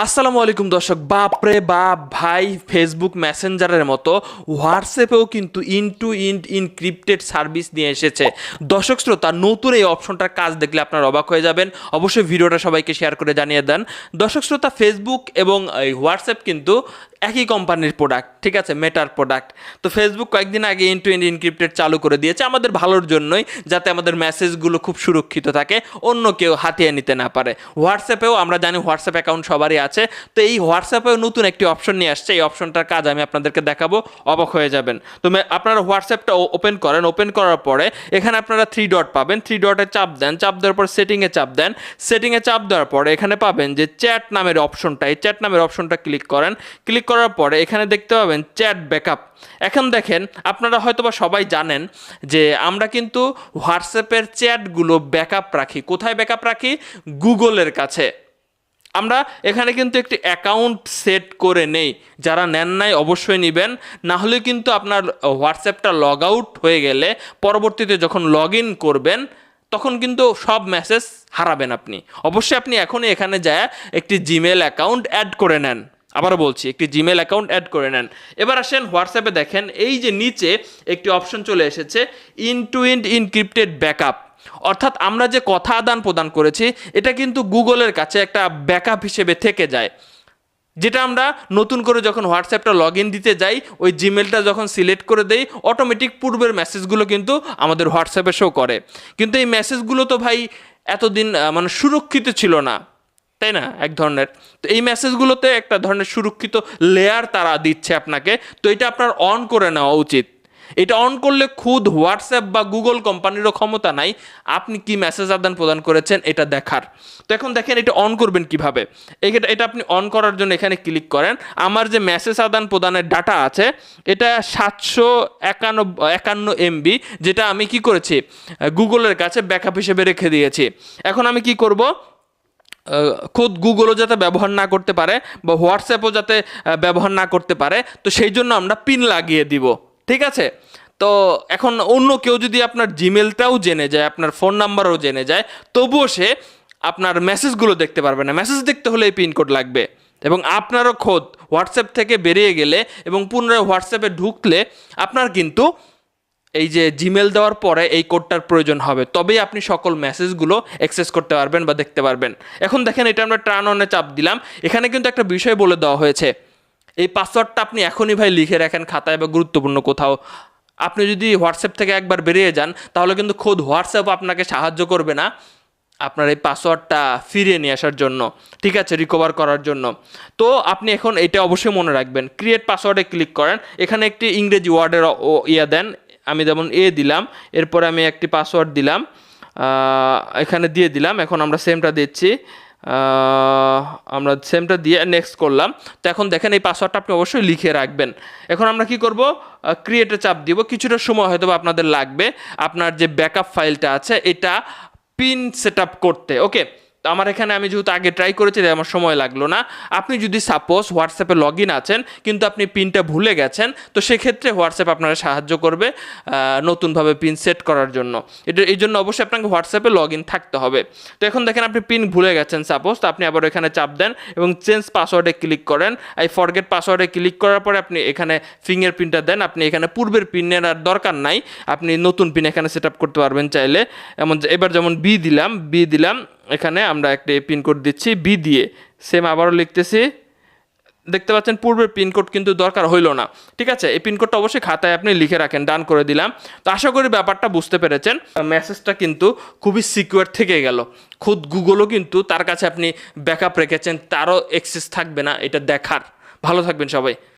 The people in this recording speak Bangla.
আসসালামু আলাইকুম দর্শক। বাপরে বাপ, ভাই ফেসবুক মেসেঞ্জারের মতো হোয়াটসঅ্যাপেও কিন্তু end to end encrypted service নিয়ে এসেছে। দর্শক শ্রোতা, নতুন এই অপশনটার কাজ দেখলে আপনার অবাক হয়ে যাবেন। অবশ্যই ভিডিওটা সবাইকে শেয়ার করে জানিয়ে দেন। দর্শক শ্রোতা ফেসবুক এবং হোয়াটসঅ্যাপ কিন্তু একই কোম্পানির প্রোডাক্ট ঠিক আছে? মেটার প্রোডাক্ট তো ফেসবুক কয়েকদিন আগে ইন টু ইনক্রিপ্টেড চালু করে দিয়েছে আমাদের ভালোর জন্যই, যাতে আমাদের মেসেজগুলো খুব সুরক্ষিত থাকে, অন্য কেউ হাতিয়ে নিতে না পারে। হোয়াটসঅ্যাপেও আমরা জানি হোয়াটসঅ্যাপ অ্যাকাউন্ট সবারই আছে, তো এই হোয়াটসঅ্যাপেও নতুন একটি অপশন নিয়ে আসছে, এই অপশনটার কাজ আমি আপনাদেরকে দেখাবো, অবাক হয়ে যাবেন। তো আপনারা হোয়াটসঅ্যাপটা ওপেন করেন ওপেন করার পরে এখানে আপনারা থ্রি ডট পাবেন থ্রি ডটে চাপ দেন, চাপ দেওয়ার পর সেটিংয়ে চাপ দেন সেটিংয়ে চাপ দেওয়ার পরে এখানে পাবেন যে চ্যাট নামের অপশনটা এই চ্যাট নামের অপশনটা ক্লিক করেন ক্লিক করার পরে এখানে দেখতে পাবেন চ্যাট ব্যাকআপ। এখন দেখেন, আপনারা হয়তোবা সবাই জানেন যে আমরা কিন্তু হোয়াটসঅ্যাপের চ্যাটগুলো ব্যাকআপ রাখি। কোথায় ব্যাকআপ রাখি? গুগলের কাছে। আমরা এখানে কিন্তু একটি অ্যাকাউন্ট সেট করে নেই। যারা নেন নাই অবশ্যই নেবেন। না হলে কিন্তু আপনার হোয়াটসঅ্যাপটা লগ আউট হয়ে গেলে পরবর্তীতে যখন লগ ইন করবেন, তখন কিন্তু সব মেসেজ হারাবেন আপনি। অবশ্যই আপনি এখনই এখানে যায় একটি জিমেল অ্যাকাউন্ট অ্যাড করে নেন। আবারও বলছি, একটি জিমেল অ্যাকাউন্ট অ্যাড করে নেন। এবার আসেন হোয়াটসঅ্যাপে দেখেন, এই যে নিচে একটি অপশন চলে এসেছে end to end encrypted backup অর্থাৎ আমরা যে কথা আদান প্রদান করেছি, এটা কিন্তু গুগলের কাছে একটা ব্যাকআপ হিসেবে থেকে যায়। যেটা আমরা নতুন করে যখন হোয়াটসঅ্যাপটা লগ ইন দিতে যাই, ওই জিমেলটা যখন সিলেক্ট করে দেই অটোমেটিক পূর্বের মেসেজগুলো কিন্তু আমাদের হোয়াটসঅ্যাপে শো করে। কিন্তু এই মেসেজগুলো তো ভাই এতদিন মানে সুরক্ষিত ছিল না। তাই না? এক ধরনের। তো এই মেসেজগুলোতে একটা ধরনের সুরক্ষিত লেয়ার তারা দিচ্ছে আপনাকে। তো এটা আপনার অন করে নেওয়া উচিত। এটা অন করলে খুদ হোয়াটসঅ্যাপ বা গুগল কোম্পানিরও ক্ষমতা নাই। আপনি কি মেসেজ আদান প্রদান করেছেন এটা দেখার। তো এখন দেখেন এটা অন করবেন কীভাবে? এটা এটা আপনি অন করার জন্য এখানে ক্লিক করেন। আমার যে মেসেজ আদান প্রদানের ডাটা আছে, এটা সাতশো একান্ন একান্ন এমবি যেটা আমি কি করেছি? গুগলের কাছে ব্যাকআপ হিসেবে রেখে দিয়েছি। এখন আমি কি করব? খোদ গুগলও যাতে ব্যবহার না করতে পারে বা হোয়াটসঅ্যাপও যাতে ব্যবহার না করতে পারে, তো সেই জন্য আমরা পিন লাগিয়ে দিব, ঠিক আছে? তো এখন অন্য কেউ যদি আপনার জিমেলটাও জেনে যায়, আপনার ফোন নাম্বারও জেনে যায়, তবুও সে আপনার মেসেজগুলো দেখতে পারবে না। মেসেজ দেখতে হলে এই পিনকোড লাগবে এবং আপনারও খোদ হোয়াটসঅ্যাপ থেকে বেরিয়ে গেলে এবং পুনরায় হোয়াটসঅ্যাপে ঢুকলে আপনার কিন্তু এই যে জিমেল দেওয়ার পরে এই কোডটার প্রয়োজন হবে, তবেই আপনি সকল মেসেজগুলো অ্যাক্সেস করতে পারবেন বা দেখতে পারবেন। এখন দেখেন এটা আমরা টার্ন অনে চাপ দিলাম। এখানে কিন্তু একটা বিষয় বলে দেওয়া হয়েছে। এই পাসওয়ার্ডটা আপনি এখনই ভাই লিখে রাখেন খাতায় বা গুরুত্বপূর্ণ কোথাও। আপনি যদি হোয়াটসঅ্যাপ থেকে একবার বেরিয়ে যান, তাহলে কিন্তু খোদ হোয়াটসঅ্যাপ আপনাকে সাহায্য করবে না আপনার এই পাসওয়ার্ডটা ফিরিয়ে নিয়ে আসার জন্য, ঠিক আছে রিকভার করার জন্য। তো আপনি এখন এটা অবশ্যই মনে রাখবেন। ক্রিয়েট পাসওয়ার্ডে ক্লিক করেন। এখানে একটি ইংরেজি ওয়ার্ডের ইয়া দেন আমি যেমন এ দিলাম, এরপরে আমি একটি পাসওয়ার্ড দিলাম এখানে দিয়ে দিলাম, এখন আমরা সেমটা দিচ্ছি আমরা সেমটা দিয়ে নেক্সট করলাম। তো এখন দেখেন এই পাসওয়ার্ডটা আপনি অবশ্যই লিখে রাখবেন। এখন আমরা কি করব? ক্রিয়েটে চাপ দিব, কিছুটা সময় হয়তো আপনাদের লাগবে, আপনার যে ব্যাকআপ ফাইলটা আছে, এটা পিন সেট করতে ওকে তো আমার এখানে আমি যেহেতু আগে ট্রাই করেছি আমার সময় লাগল না। আপনি যদি সাপোজ হোয়াটসঅ্যাপে লগ ইন আছেন, কিন্তু আপনি পিনটা ভুলে গেছেন, তো সেক্ষেত্রে হোয়াটসঅ্যাপ আপনারা সাহায্য করবে নতুনভাবে পিন সেট করার জন্য। এটা, এই জন্য অবশ্যই আপনাকে হোয়াটসঅ্যাপে লগ ইন থাকতে হবে। তো এখন দেখেন আপনি পিন ভুলে গেছেন সাপোজ তো আপনি আবার এখানে চাপ দেন এবং চেঞ্জ পাসওয়ার্ডে ক্লিক করেন। এই ফরগেট পাসওয়ার্ডে ক্লিক করার পরে আপনি এখানে ফিঙ্গার প্রিন্টটা দেন। আপনি এখানে পূর্বের পিনের আর দরকার নাই। আপনি নতুন পিন এখানে সেট করতে পারবেন চাইলে। এমন এবার যেমন বি দিলাম বি দিলাম এখানে আমরা একটি পিনকোড দিচ্ছি বি দিয়ে। সেম আবারও লিখতেছি। দেখতে পাচ্ছেন, পূর্বের পিনকোড কিন্তু দরকার হইল না। ঠিক আছে, এই পিনকোডটা অবশ্যই খাতায় আপনি লিখে রাখেন ডান করে দিলাম। তো আশা করি ব্যাপারটা বুঝতে পেরেছেন। মেসেজটা কিন্তু খুবই সিকিউর থেকে গেল। খুদ গুগলও কিন্তু তার কাছে আপনি ব্যাকআপ রেখেছেন, তারও এক্সেস থাকবে না, এটা দেখার। ভালো থাকবেন সবাই।